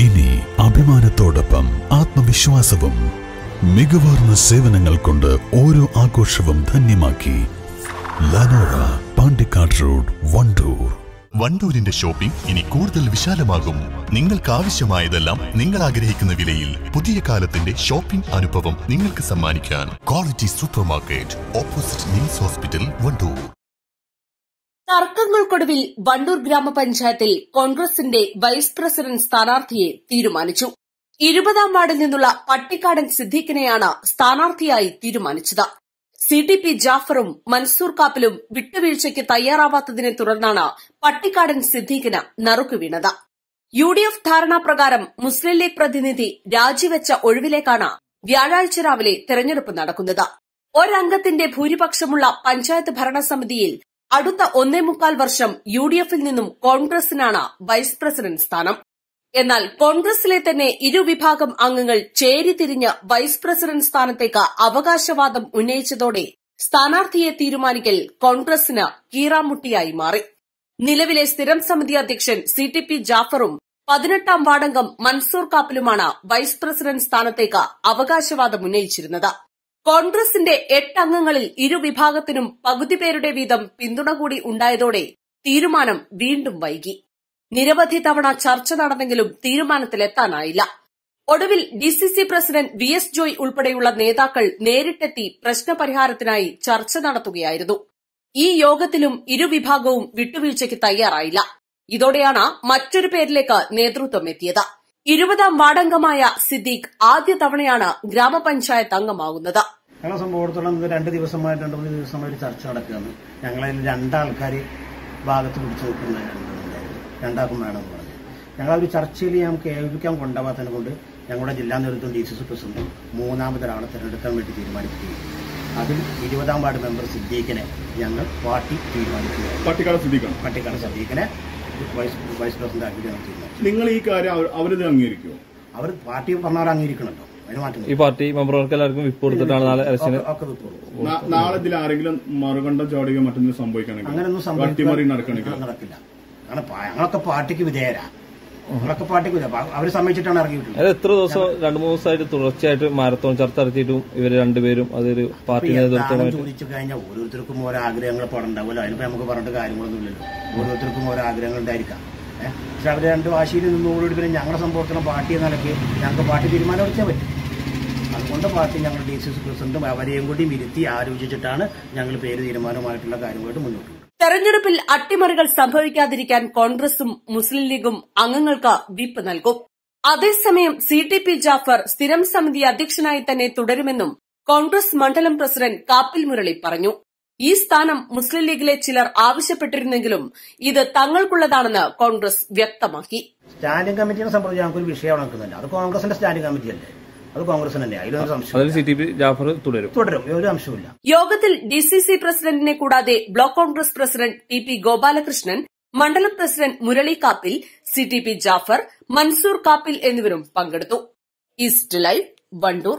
ഇനി അഭിമാനത്തോടൊപ്പം ആത്മവിശ്വാസവും മികവാർന്ന സേവനങ്ങൾ കൊണ്ട് ഓരോ ആഘോഷവും ധന്യമാക്കി ലനോറ പാണ്ടിക്കാട് റോഡ് വണ്ടൂർ. വണ്ടൂരിന്റെ ഷോപ്പിംഗ് ഇനി കൂടുതൽ വിശാലമാകും. നിങ്ങൾക്ക് ആവശ്യമായതെല്ലാം നിങ്ങൾ ആഗ്രഹിക്കുന്ന വിലയിൽ പുതിയ കാലത്തിന്റെ ഷോപ്പിംഗ് അനുഭവം നിങ്ങൾക്ക് സമ്മാനിക്കാൻ quality super market opposite NIMS hospital Wandoor. തർക്കങ്ങൾക്കൊടുവിൽ Wandoor ഗ്രാമപഞ്ചായത്തിൽ കോൺഗ്രസിന്റെ വൈസ് പ്രസിഡന്റ് സ്ഥാനാർത്ഥിയെ തീരുമാനിച്ചു. ഇരുപതാം വാർഡിൽ നിന്നുള്ള പട്ടിക്കാടൻ സിദ്ദീഖിനെയാണ് സ്ഥാനാർത്ഥിയായി തീരുമാനിച്ചത്. സി ടി പി ജാഫറും മൻസൂർ കാപ്പിലും വിട്ടുവീഴ്ചയ്ക്ക് തയ്യാറാവാത്തതിനെ തുടർന്നാണ് പട്ടിക്കാടൻ സിദ്ദീഖിന് നറുക്കു വീണത്. യു ഡി എഫ് ധാരണാപ്രകാരം മുസ്ലിം ലീഗ് പ്രതിനിധി രാജിവെച്ച ഒഴിവിലേക്കാണ് വ്യാഴാഴ്ച രാവിലെ തെരഞ്ഞെടുപ്പ് നടക്കുന്നത്. ഒരംഗത്തിന്റെ ഭൂരിപക്ഷമുള്ള പഞ്ചായത്ത് ഭരണസമിതിയിൽ അടുത്ത ഒന്നേ മുക്കാൽ വർഷം യു ഡി എഫിൽ നിന്നും കോൺഗ്രസിനാണ് വൈസ് പ്രസിഡന്റ് സ്ഥാനം. എന്നാൽ കോൺഗ്രസിലെ തന്നെ ഇരുവിഭാഗം അംഗങ്ങൾ ചേരിതിരിഞ്ഞ് വൈസ് പ്രസിഡന്റ് സ്ഥാനത്തേക്ക് അവകാശവാദം ഉന്നയിച്ചതോടെ സ്ഥാനാർത്ഥിയെ തീരുമാനിക്കൽ കോൺഗ്രസിന് കീറാമുട്ടിയായി മാറി. നിലവിലെ സ്ഥിരം സമിതി അധ്യക്ഷൻ സി ടി പി ജാഫറും പതിനെട്ടാം വാർഡംഗം മൻസൂർ കാപ്പിലുമാണ് വൈസ് പ്രസിഡന്റ് സ്ഥാനത്തേക്ക് അവകാശവാദം ഉന്നയിച്ചിരുന്നത്. കോൺഗ്രസിന്റെ എട്ട് അംഗങ്ങളിൽ ഇരുവിഭാഗത്തിനും പകുതി പേരുടെ വീതം പിന്തുണ കൂടി ഉണ്ടായതോടെ തീരുമാനം വീണ്ടും വൈകി. നിരവധി തവണ ചർച്ച നടന്നെങ്കിലും തീരുമാനത്തിലെത്താനായില്ല. ഒടുവിൽ DCC president V S Joy ഉൾപ്പെടെയുള്ള നേതാക്കൾ നേരിട്ടെത്തി പ്രശ്നപരിഹാരത്തിനായി ചർച്ച നടത്തുകയായിരുന്നു. ഈ യോഗത്തിലും ഇരുവിഭാഗവും വിട്ടുവീഴ്ചയ്ക്ക് തയ്യാറായില്ല. ഇതോടെയാണ് മറ്റൊരു പേരിലേക്ക് നേതൃത്വം എത്തിയത്. ഇരുപതാം വാർഡംഗമായ സിദ്ദീഖ് ആദ്യ തവണയാണ് ഗ്രാമപഞ്ചായത്ത് അംഗമാകുന്നത്. ഞങ്ങളെ സംഭവത്തോളം രണ്ട് ദിവസമായിട്ട് രണ്ട് മൂന്ന് ദിവസമായിട്ട് ചർച്ച നടക്കുകയാണ്. ഞങ്ങളതിൽ രണ്ടാൾക്കാർ ഭാഗത്ത് പിടിച്ചു നിൽക്കുന്നുണ്ടായിരുന്നു രണ്ടാൾക്കും വേണമെന്ന് പറഞ്ഞു. ഞങ്ങൾ ഒരു ചർച്ചയിൽ ഞങ്ങൾക്ക് ഏൽപ്പിക്കാൻ കൊണ്ടുപോകാത്തതിനെ കൊണ്ട് ഞങ്ങളുടെ ജില്ലാ നേതൃത്വം ഡി സി സി പ്രസിഡന്റ് മൂന്നാമതൊരാളെ തിരഞ്ഞെടുക്കാൻ വേണ്ടി തീരുമാനിക്കുകയും അതിൽ ഇരുപതാം വാർഡ് മെമ്പർ സിദ്ദീഖിനെ ഞങ്ങൾ പാർട്ടി തീരുമാനിക്കുകയാണ്. പട്ടിക്കാട് സിദ്ദീഖാണ്. പട്ടിക്കാട് സിദ്ദീഖിനെ വൈസ് വൈസ് പ്രസിഡന്റ് ആക്കി ഞങ്ങൾ തീരുമാനിച്ചു നിങ്ങൾ ഈ കാര്യം അവർ- അവരിത് അംഗീകരിക്കുമോ അവർ പാർട്ടി പറഞ്ഞവർ അംഗീകരിക്കണല്ലോ. ഈ പാർട്ടി മെമ്പർമാർക്ക് എല്ലാവർക്കും വിപ്പ് കൊടുത്തിട്ടാണ് നാളെ ഇലക്ഷന് നാളെ ഇതിൽ ആരെങ്കിലും മറുകണ്ഠം ചാടുകയോ മറ്റെന്തെങ്കിലും അങ്ങനെയൊന്നും സംഭവിക്കണമെങ്കിൽ സംഭവിക്കാൻ അട്ടിമറി നടക്കണമെങ്കിൽ നടക്കില്ല. കാരണം ഞങ്ങളൊക്കെ പാർട്ടിക്ക് വിധേയരാ. അവർ സമ്മതിച്ചിട്ടാണ് ഇറങ്ങിയിട്ടുള്ളത്. എത്ര ദിവസം രണ്ടു മൂന്ന് ദിവസമായിട്ട് തുടർച്ചയായിട്ട് മാരത്തോൺ ചർച്ച നടത്തിയിട്ടും ഇവർ രണ്ടുപേരും അതൊരു പാർട്ടി നേതൃത്വം നേതൃത്വമായിട്ട് ചോദിച്ചു കഴിഞ്ഞാൽ ഓരോരുത്തർക്കും ഓരോ ആഗ്രഹങ്ങൾ ഇപ്പോൾ ഉണ്ടാവുമല്ലോ അതിനിപ്പോ നമുക്ക് പറഞ്ഞിട്ട് കാര്യങ്ങളൊന്നുമില്ലല്ലോ. ഓരോരുത്തർക്കും ഓരോ ആഗ്രഹങ്ങൾ ഉണ്ടായിരിക്കാം. പക്ഷെ അവർ രണ്ട് വാശിയിൽ നിന്ന് പിന്നെ ഞങ്ങളുടെ സംഭവത്തിലും പാർട്ടി എന്ന നിലയ്ക്ക് ഞങ്ങൾക്ക് പാർട്ടി തീരുമാനം എടുക്കാൻ പറ്റും. അതുകൊണ്ട് പാർട്ടി ഞങ്ങൾ ഡി സി സി പ്രസിഡന്റും അവരെയും കൂടി ഇരുത്തി ആലോചിച്ചിട്ടാണ് ഞങ്ങൾ പേര് തീരുമാനമായിട്ടുള്ള കാര്യമായിട്ട് മുന്നോട്ട് തെരഞ്ഞെടുപ്പിൽ അട്ടിമറികൾ സംഭവിക്കാതിരിക്കാൻ കോൺഗ്രസും മുസ്ലിം ലീഗും അംഗങ്ങൾക്ക് വിപ്പ് നൽകും. അതേസമയം സി ടി പി ജാഫർ സ്ഥിരം സമിതി അധ്യക്ഷനായി തന്നെ തുടരുമെന്നും കോൺഗ്രസ് മണ്ഡലം പ്രസിഡന്റ് കാപ്പിൽ മുരളി പറഞ്ഞു. ഈ സ്ഥാനം മുസ്ലിം ലീഗിലെ ചിലർ ആവശ്യപ്പെട്ടിരുന്നെങ്കിലും ഇത് തങ്ങൾക്കുള്ളതാണെന്ന് കോൺഗ്രസ് വ്യക്തമാക്കി. സ്റ്റാൻഡിംഗ് കമ്മിറ്റിയെ സംബന്ധിച്ച് ഞങ്ങൾക്കൊരു വിഷയം നടക്കുന്നില്ല അത് കോൺഗ്രസിന്റെ സ്റ്റാൻഡിംഗ് കമ്മിറ്റി അല്ലേ അത് കോൺഗ്രസ് തന്നെയാണ് അതിലൊരു സംശയം സി ജാഫർ തുടരും. തുടരും. ഒരു അംശമില്ല യോഗത്തിൽ ഡിസിസി പ്രസിഡന്റിനെ കൂടാതെ block Congress president T P Gopalakrishnan മണ്ഡലം president Murali Kappil C T P Jafar Mansoor Kappil എന്നിവരും പങ്കെടുത്തു. East live Wandoor.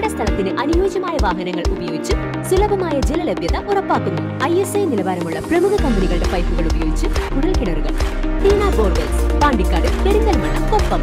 സ്ഥലത്തിന് അനുയോജ്യമായ വാഹനങ്ങൾ ഉപയോഗിച്ച് സുലഭമായ ജലലഭ്യത ഉറപ്പാക്കുന്നു. ഐ എസ് ഐ നിലവാരമുള്ള പ്രമുഖ കമ്പനികളുടെ പൈപ്പുകൾ ഉപയോഗിച്ച് കുഴൽക്കിണറുകൾ ടീന ബോർവെൽസ് പാണ്ടിക്കാട് പെരിന്തൽമണ്ണ കൊപ്പം.